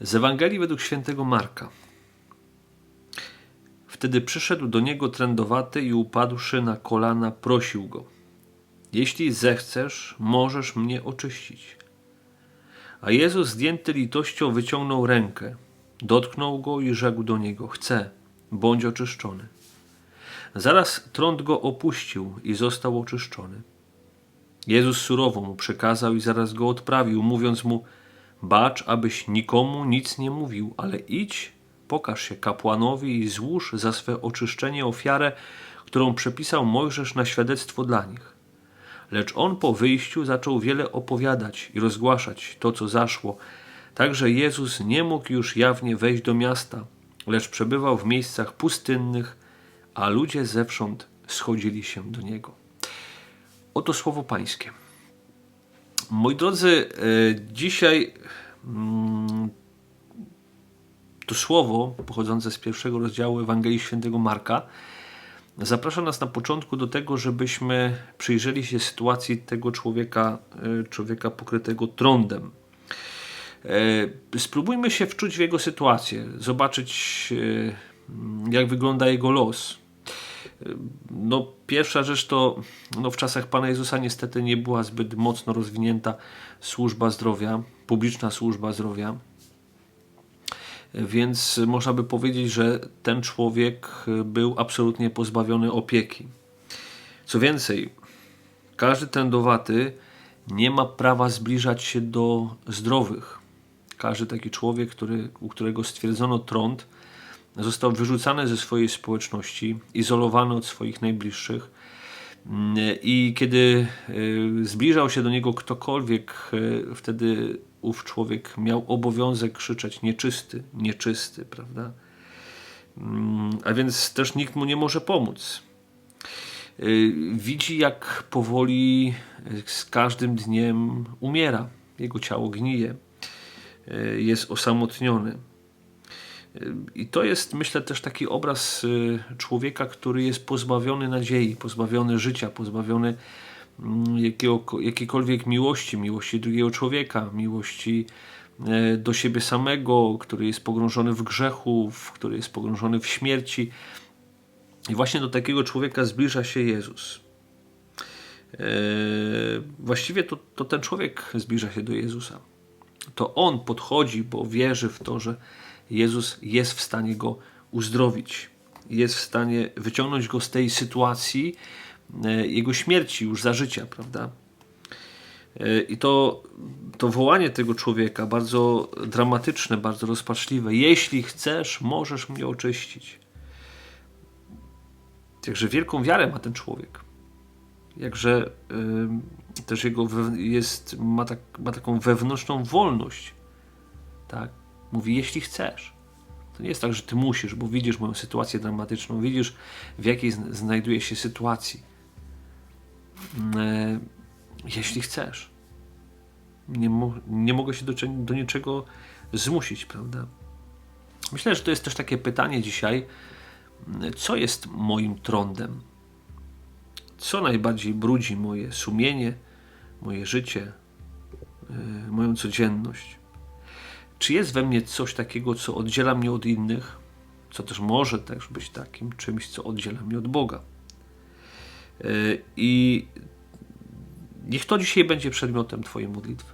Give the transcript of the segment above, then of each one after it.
Z Ewangelii według świętego Marka. Wtedy przyszedł do niego trędowaty i upadłszy na kolana, prosił go: Jeśli zechcesz, możesz mnie oczyścić. A Jezus, zdjęty litością, wyciągnął rękę, dotknął go i rzekł do niego: Chcę, bądź oczyszczony. Zaraz trąd go opuścił i został oczyszczony. Jezus surowo mu przekazał i zaraz go odprawił, mówiąc mu: Bacz, abyś nikomu nic nie mówił, ale idź, pokaż się kapłanowi i złóż za swe oczyszczenie ofiarę, którą przepisał Mojżesz na świadectwo dla nich. Lecz on po wyjściu zaczął wiele opowiadać i rozgłaszać to, co zaszło. Także Jezus nie mógł już jawnie wejść do miasta, lecz przebywał w miejscach pustynnych, a ludzie zewsząd schodzili się do niego. Oto słowo Pańskie. Moi drodzy, e, dzisiaj mm, to słowo pochodzące z pierwszego rozdziału Ewangelii Świętego Marka zaprasza nas na początku do tego, żebyśmy przyjrzeli się sytuacji tego człowieka, e, człowieka pokrytego trądem. E, spróbujmy się wczuć w jego sytuację, zobaczyć jak wygląda jego los. No, pierwsza rzecz to no, w czasach Pana Jezusa niestety nie była zbyt mocno rozwinięta służba zdrowia, publiczna służba zdrowia. Więc można by powiedzieć, że ten człowiek był absolutnie pozbawiony opieki. Co więcej, każdy tędowaty nie ma prawa zbliżać się do zdrowych. Każdy taki człowiek, który, u którego stwierdzono trąd, Został wyrzucany ze swojej społeczności, izolowany od swoich najbliższych. I kiedy e, zbliżał się do niego ktokolwiek, e, wtedy ów człowiek miał obowiązek krzyczeć nieczysty, nieczysty, prawda? Mm, a więc też nikt mu nie może pomóc. E, widzi, jak powoli z każdym dniem umiera. Jego ciało gnije, jest osamotniony. I to jest, myślę, też taki obraz y, człowieka, który jest pozbawiony nadziei, pozbawiony życia, pozbawiony mm, jakiejkolwiek miłości, miłości drugiego człowieka, miłości e, do siebie samego, który jest pogrążony w grzechu, który jest pogrążony w śmierci. I właśnie do takiego człowieka zbliża się Jezus. E, właściwie to, to ten człowiek zbliża się do Jezusa. To on podchodzi, bo wierzy w to, że Jezus jest w stanie go uzdrowić. Jest w stanie wyciągnąć go z tej sytuacji e, jego śmierci już za życia, prawda? E, I to, to wołanie tego człowieka, bardzo dramatyczne, bardzo rozpaczliwe. Jeśli chcesz, możesz mnie oczyścić. Jakże wielką wiarę ma ten człowiek. Jakże y, też jego jest, ma, tak, ma taką wewnętrzną wolność. Tak? Mówi, jeśli chcesz. To nie jest tak, że ty musisz, bo widzisz moją sytuację dramatyczną, widzisz w jakiej znajduję się sytuacji. E, jeśli chcesz. Nie, mo nie mogę się do, do niczego zmusić, prawda? Myślę, że to jest też takie pytanie dzisiaj, co jest moim trądem? Co najbardziej brudzi moje sumienie, moje życie, yy, moją codzienność? Czy jest we mnie coś takiego, co oddziela mnie od innych, co też może też być takim czymś, co oddziela mnie od Boga? E, I niech to dzisiaj będzie przedmiotem Twojej modlitwy.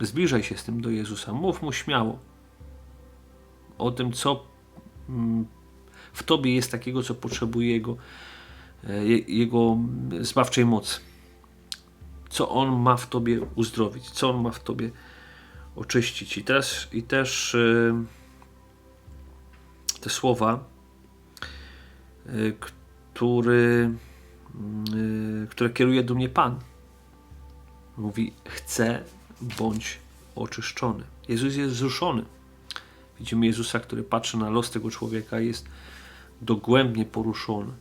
Zbliżaj się z tym do Jezusa, mów mu śmiało o tym, co mm, w Tobie jest takiego, co potrzebuje Jego, e, Jego zbawczej mocy. Co On ma w Tobie uzdrowić, co On ma w Tobie oczyścić. I też, i też y, te słowa, y, który, y, które kieruje do mnie Pan. Mówi: Chcę bądź oczyszczony. Jezus jest wzruszony. Widzimy Jezusa, który patrzy na los tego człowieka jest dogłębnie poruszony.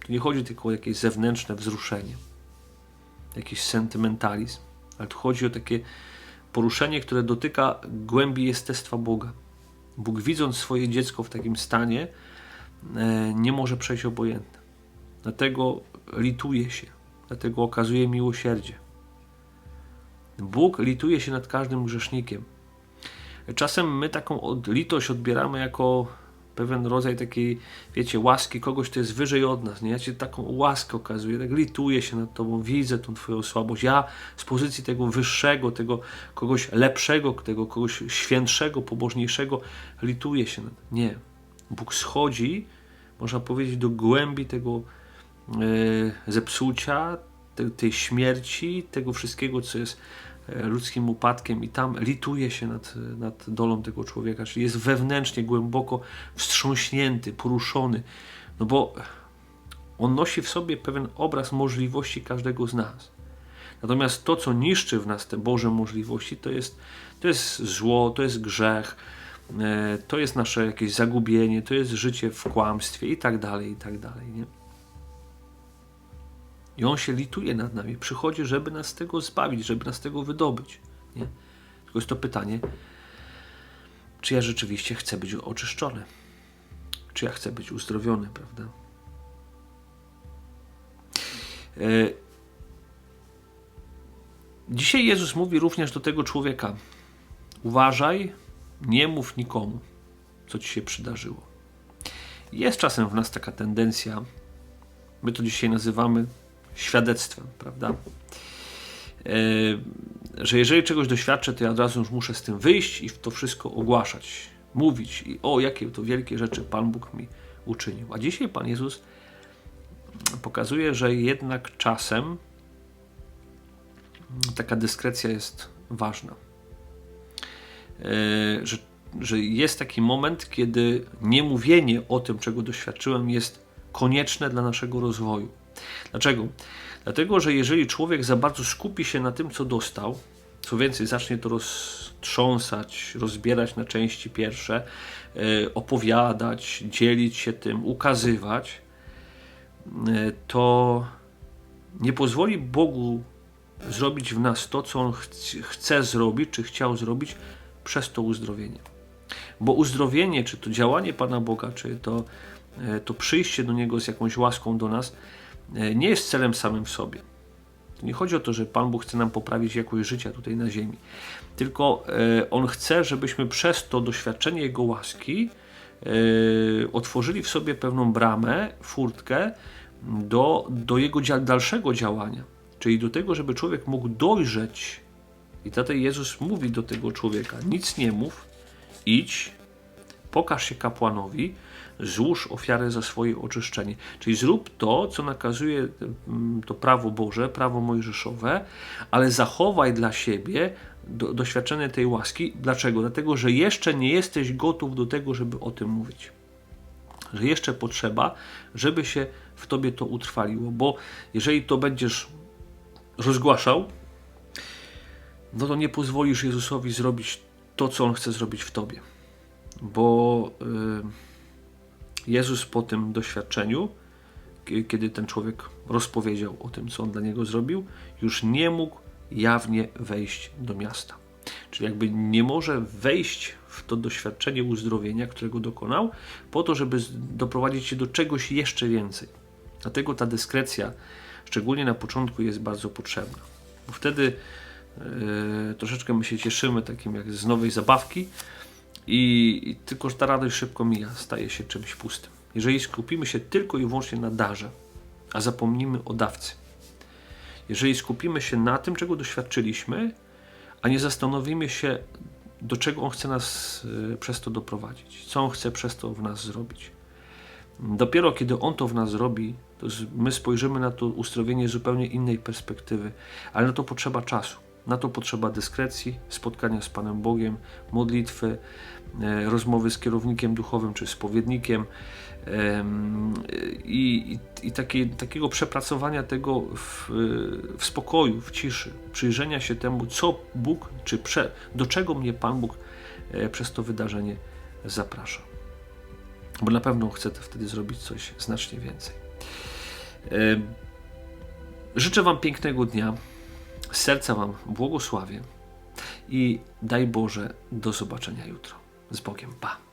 Tu nie chodzi tylko o jakieś zewnętrzne wzruszenie, jakiś sentymentalizm, ale tu chodzi o takie poruszenie, które dotyka głębi jestestwa Boga. Bóg widząc swoje dziecko w takim stanie e, nie może przejść obojętne. Dlatego lituje się, dlatego okazuje miłosierdzie. Bóg lituje się nad każdym grzesznikiem. czasem my taką litość odbieramy jako pewien rodzaj takiej, wiecie, łaski kogoś, kto jest wyżej od nas. Nie? Ja ci taką łaskę okazuję, tak lituję się nad tobą, widzę tą twoją słabość. Ja z pozycji tego wyższego, tego kogoś lepszego, tego kogoś świętszego, pobożniejszego, lituję się nad Nie. Bóg schodzi, można powiedzieć, do głębi tego e, zepsucia, te, tej śmierci, tego wszystkiego, co jest e, ludzkim upadkiem i tam lituje się nad, nad dolą tego człowieka, czyli jest wewnętrznie, głęboko wstrząśnięty, poruszony, no bo on nosi w sobie pewien obraz możliwości każdego z nas. Natomiast to, co niszczy w nas te Boże możliwości, to jest, to jest zło, to jest grzech, e, to jest nasze jakieś zagubienie, to jest życie w kłamstwie i tak dalej, i tak dalej. Nie? I on się lituje nad nami, przychodzi, żeby nas z tego zbawić, żeby nas z tego wydobyć. Nie? Tylko jest to pytanie, czy ja rzeczywiście chcę być oczyszczony? Czy ja chcę być uzdrowiony, prawda? E, dzisiaj Jezus mówi również do tego człowieka: uważaj, nie mów nikomu, co ci się przydarzyło. Jest czasem w nas taka tendencja, my to dzisiaj nazywamy świadectwem, prawda? E, że jeżeli czegoś doświadczę, to ja od razu już muszę z tym wyjść i to wszystko ogłaszać, mówić i o, jakie to wielkie rzeczy Pan Bóg mi uczynił. A dzisiaj Pan Jezus pokazuje, że jednak czasem taka dyskrecja jest ważna. E, że, że jest taki moment, kiedy niemówienie o tym, czego doświadczyłem, jest konieczne dla naszego rozwoju. Dlaczego? Dlatego, że jeżeli człowiek za bardzo skupi się na tym, co dostał, co więcej, zacznie to roztrząsać, rozbierać na części pierwsze, e, opowiadać, dzielić się tym, ukazywać, e, to nie pozwoli Bogu zrobić w nas to, co On chce zrobić, czy chciał zrobić przez to uzdrowienie. Bo uzdrowienie, czy to działanie Pana Boga, czy to, e, to przyjście do Niego z jakąś łaską do nas, nie jest celem samym w sobie. To nie chodzi o to, że Pan Bóg chce nam poprawić jakość życia tutaj na ziemi, tylko e, On chce, żebyśmy przez to doświadczenie Jego łaski e, otworzyli w sobie pewną bramę, furtkę do, do Jego dalszego działania. Czyli do tego, żeby człowiek mógł dojrzeć. I dlatego Jezus mówi do tego człowieka: nic nie mów, idź, pokaż się kapłanowi, złóż ofiarę za swoje oczyszczenie. Czyli zrób to, co nakazuje mm, to prawo Boże, prawo mojżeszowe, ale zachowaj dla siebie do, doświadczenie tej łaski. Dlaczego? Dlatego, że jeszcze nie jesteś gotów do tego, żeby o tym mówić. Że jeszcze potrzeba, żeby się w tobie to utrwaliło, bo jeżeli to będziesz rozgłaszał, no to nie pozwolisz Jezusowi zrobić to, co On chce zrobić w tobie. Bo. Yy, Jezus po tym doświadczeniu, kiedy ten człowiek rozpowiedział o tym, co on dla niego zrobił, już nie mógł jawnie wejść do miasta. Czyli jakby nie może wejść w to doświadczenie uzdrowienia, którego dokonał, po to, żeby doprowadzić się do czegoś jeszcze więcej. Dlatego ta dyskrecja, szczególnie na początku, jest bardzo potrzebna. Bo wtedy yy, troszeczkę my się cieszymy, takim jak z nowej zabawki, i, I tylko ta radość szybko mija, staje się czymś pustym. Jeżeli skupimy się tylko i wyłącznie na darze, a zapomnimy o dawcy, jeżeli skupimy się na tym, czego doświadczyliśmy, a nie zastanowimy się, do czego On chce nas y, przez to doprowadzić, co On chce przez to w nas zrobić. Dopiero kiedy On to w nas zrobi, to my spojrzymy na to uzdrowienie zupełnie innej perspektywy, ale na to potrzeba czasu. Na to potrzeba dyskrecji, spotkania z Panem Bogiem, modlitwy, e, rozmowy z kierownikiem duchowym czy spowiednikiem i, i, i takie, takiego przepracowania tego w, w, spokoju, w ciszy, przyjrzenia się temu, co Bóg, czy prze, do czego mnie Pan Bóg e, przez to wydarzenie zaprasza. Bo na pewno chcę wtedy zrobić coś znacznie więcej. Życzę Wam pięknego dnia. Serca Wam błogosławię i daj Boże do zobaczenia jutro. Z Bogiem. Pa.